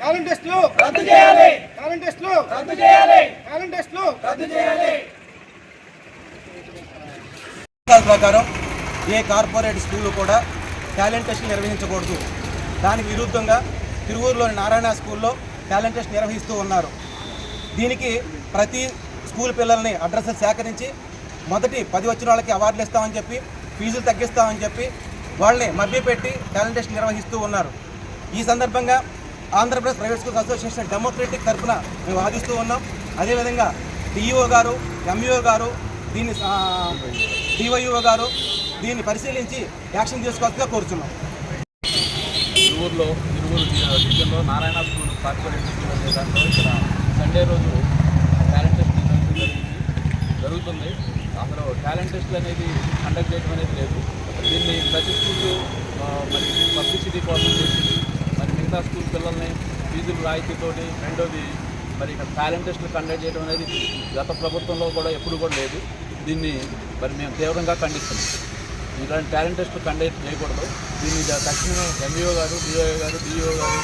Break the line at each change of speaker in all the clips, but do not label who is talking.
Talent టెస్ట్లు రద్దు చేయాలి. టాలెంట్ టెస్ట్లు రద్దు చేయాలి. టాలెంట్ టెస్ట్లు రద్దు చేయాలి.
ప్రకారం ఏ కార్పొరేట్ స్కూల్ కూడా టాలెంట్ టెస్ట్ నిర్వహించకూడదు. దానికి విరుద్ధంగా తిరువూరులోని నారాయణ స్కూల్లో టాలెంట్ టెస్ట్ నిర్వహిస్తూ ఉన్నారు. దీనికి ప్రతి స్కూల్ పిల్లల్ని అడ్రస్ సేకరించి మొదటి పది వచ్చిన వాళ్ళకి అవార్డులు ఇస్తామని చెప్పి ఫీజులు తగ్గిస్తామని చెప్పి వాళ్ళని మభ్యపెట్టి టాలెంట్ టెస్ట్ నిర్వహిస్తూ ఉన్నారు. ఈ సందర్భంగా Andhra Pradesh private schools association democratic తరఫున మేము వాదిస్తూ ఉన్నాం. అదేవిధంగా డిఈఓ గారు ఎంఈఓ గారు దీన్ని డివైఓ గారు దీన్ని పరిశీలించి యాక్షన్ తీసుకోవాల్సిందిగా కోరుతున్నాం
తిరువూరులో తిరువూరు డివిజన్లో నారాయణ స్కూల్ కార్పొరేట్ స్కూల్ దాంట్లో ఇక్కడ సండే రోజు టాలెంట్ టెస్ట్ జరిగింది జరుగుతుంది. అసలు టాలెంట్ టెస్ట్లు అనేది కండక్ట్ చేయడం అనేది లేదు. దీన్ని ప్రతి స్కూల్ మరి పబ్లిసిటీ కోసం చేసి మరి మిగతా స్కూల్ పిల్లల్ని ఫీజులు రాయితీతోటి రెండోది మరి ఇక్కడ టాలెంట్ టెస్ట్లు కండక్ట్ చేయడం అనేది గత ప్రభుత్వంలో కూడా ఎప్పుడు కూడా లేదు. దీన్ని మరి మేము తీవ్రంగా ఖండిస్తున్నాం. ఇలాంటి టాలెంట్ టెస్ట్ కండక్ట్ చేయకూడదు. దీన్ని తక్షణ ఎంఈఓ గారు డిఓ గారు డిఓ గారు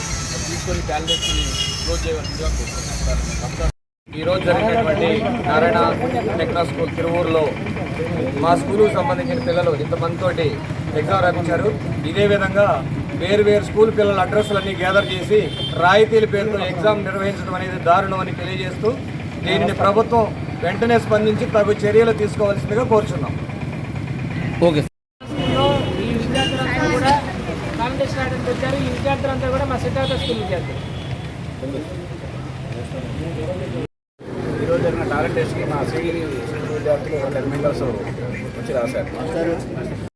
తీసుకొని టాలెంట్ టెస్ట్ని క్లోజ్ చేయవలసిందిగా కోరుతున్నాం
ఈరోజు జరిగినటువంటి నారాయణ టెక్నా స్కూల్ తిరువూరులో మా స్కూలుకు సంబంధించిన పిల్లలు ఇంతమందితోటి ఎగ్జామ్ రాపించారు. ఇదే విధంగా వేరు వేరు స్కూల్ పిల్లల అడ్రస్లన్నీ గ్యాదర్ చేసి రాయితీల పేరుతో ఎగ్జామ్ నిర్వహించడం అనేది దారుణం అని తెలియజేస్తూ దీనిని ప్రభుత్వం వెంటనే స్పందించి తగు చర్యలు తీసుకోవాల్సిందిగా కోరుచున్నాం.
ఓకే ఈ విద్యార్థులంతా కూడా ఇంగ్లీష్ రాయడం వచ్చారు ఈ విద్యార్థులంతా కూడా మా సిద్ధార్థ స్కూల్ విద్యార్థులు.
ఈరోజు జరిగిన టాలెంట్ టెస్ట్కి మా సిడీ విద్యార్థులు టెన్ మెంబర్స్ వచ్చి రాశారు.